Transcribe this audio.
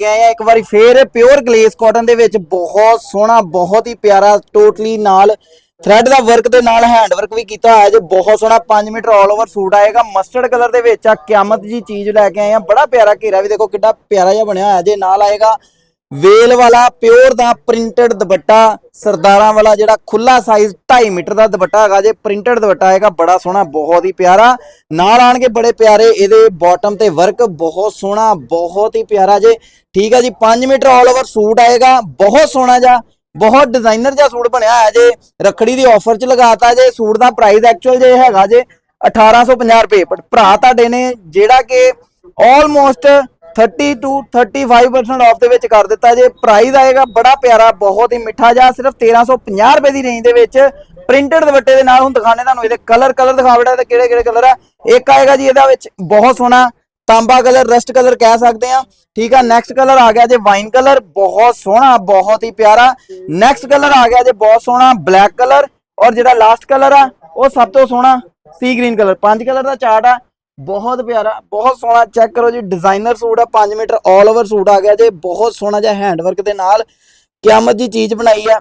ਕੇ ਆਏ ਆ ਇੱਕ ਵਾਰੀ ਫੇਰ ਪਿਓਰ ਗਲੇਸ ਕਾਟਨ ਦੇ ਵਿੱਚ। ਬਹੁਤ ਸੋਹਣਾ, ਬਹੁਤ ਹੀ ਪਿਆਰਾ ਟੋਟਲੀ ਨਾਲ ਥ੍ਰੈਡ ਦਾ ਵਰਕ ਦੇ ਨਾਲ ਹੈਂਡ ਵਰਕ ਵੀ ਕੀਤਾ ਹੋਇਆ ਜੇ। ਬਹੁਤ ਸੋਹਣਾ 5 ਮੀਟਰ ਆਲ ਓਵਰ ਸੂਟ ਆਏਗਾ। ਮਸਟਰਡ ਕਲਰ ਦੇ ਵਿੱਚ ਆ, ਕਿਆਮਤ ਜੀ ਚੀਜ਼ ਲੈ ਕੇ ਆਏ ਆ। ਬੜਾ ਪਿਆਰਾ ਘੇਰਾ ਵੀ ਦੇਖੋ ਕਿੱਡਾ ਪਿਆਰਾ ਜਿਹਾ ਬਣਿਆ ਹੋਇਆ ਜੇ ਨਾਲ ਆਏਗਾ। ਵੇਲ ਵਾਲਾ, ਪਿਓਰ ਦਾ ਪ੍ਰਿੰਟਡ ਦੁਪੱਟਾ, ਸਰਦਾਰਾਂ ਵਾਲਾ ਜਿਹੜਾ ਖੁੱਲਾ ਸਾਈਜ਼ 2.5 ਮੀਟਰ ਦਾ ਦੁਪੱਟਾ ਹੈਗਾ ਜੇ ਪ੍ਰਿੰਟਡ ਦੁਪੱਟਾ ਆਏਗਾ ਬੜਾ ਸੋਹਣਾ, ਬਹੁਤ ਹੀ ਪਿਆਰਾ। ਨਾਲ ਆਣਗੇ ਬੜੇ ਪਿਆਰੇ ਇਹਦੇ ਬਾਟਮ ਤੇ ਵਰਕ ਬਹੁਤ ਸੋਹਣਾ, ਬਹੁਤ ਹੀ ਪਿਆਰਾ ਜੇ। ਠੀਕ ਹੈ ਜੀ 5 ਮੀਟਰ ਆਲ ਓਵਰ ਸੂਟ ਆਏਗਾ, ਬਹੁਤ ਸੋਹਣਾ ਜਿਹਾ, ਬਹੁਤ ਡਿਜ਼ਾਈਨਰ ਜਿਹਾ ਸੂਟ ਬਣਿਆ ਹੋਇਆ ਜੇ। ਰੱਖੜੀ ਦੀ ਆਫਰ ਚ ਲਗਾਤਾ ਜੇ, ਸੂਟ ਦਾ ਪ੍ਰਾਈਸ ਐਕਚੁਅਲ ਜੇ ਹੈਗਾ ਜੇ 1850 ਰੁਪਏ। ਬਟ ਭਰਾ ਤੁਹਾਡੇ ਨੇ ਜਿਹੜਾ ਕਿ ਆਲਮੋਸਟ 30 35% ਆਫ ਦੇ ਵਿੱਚ ਕਰ ਦਿੱਤਾ ਜੇ। ਪ੍ਰਾਈਸ ਆਏਗਾ, ਬੜਾ ਪਿਆਰਾ, ਬਹੁਤ ਹੀ ਮਿੱਠਾ ਜਿਹਾ ਸਿਰਫ 1350 ਰੁਪਏ ਦੀ ਰੇਂਜ ਦੇ ਵਿੱਚ। ਪ੍ਰਿੰਟਡ ਦੁਪੱਟੇ ਦੇ ਨਾਲ ਹੁਣ ਦਿਖਾਣੇ ਤੁਹਾਨੂੰ ਇਹਦੇ ਕਲਰ ਕਲਰ ਦਿਖਾ ਤੇ ਕਿਹੜੇ ਕਿਹੜੇ ਕਲਰ ਆ। ਇੱਕ ਆਏਗਾ ਜੀ ਇਹਦਾ ਵਿੱਚ ਬਹੁਤ ਸੋਹਣਾ ਤਾਂਬਾ ਕਲਰ ਰਸਟ ਕਲਰ ਕਹਿ ਸਕਦੇ ਆ ਠੀਕ ਆ ਨੈਕਸਟ ਕਲਰ ਆ ਗਿਆ ਜੇ ਵਾਈਨ ਕਲਰ ਬਹੁਤ ਸੋਹਣਾ, ਬਹੁਤ ਹੀ ਪਿਆਰਾ। ਨੈਕਸਟ ਕਲਰ ਆ ਗਿਆ ਜੇ ਬਹੁਤ ਸੋਹਣਾ ਬਲੈਕ ਕਲਰ ਔਰ ਜਿਹੜਾ ਲਾਸਟ ਕਲਰ ਆ, ਉਹ ਸਭ ਤੋਂ ਸੋਹਣਾ ਸੀ ਗ੍ਰੀਨ ਕਲਰ ਪੰਜ ਕਲਰ ਦਾ ਚਾਰਟ ਆ। ਬਹੁਤ ਪਿਆਰਾ, ਬਹੁਤ ਸੋਹਣਾ ਚੈੱਕ ਕਰੋ ਜੀ ਡਿਜ਼ਾਈਨਰ ਸੂਟ ਆ 5 ਮੀਟਰ ਆਲ ਓਵਰ ਸੂਟ ਆ ਗਿਆ ਜੇ, ਬਹੁਤ ਸੋਹਣਾ ਜਿਹਾ ਹੈਂਡਵਰਕ ਦੇ ਨਾਲ, ਕਿਆਮਤ ਦੀ ਚੀਜ਼ ਬਣਾਈ ਆ।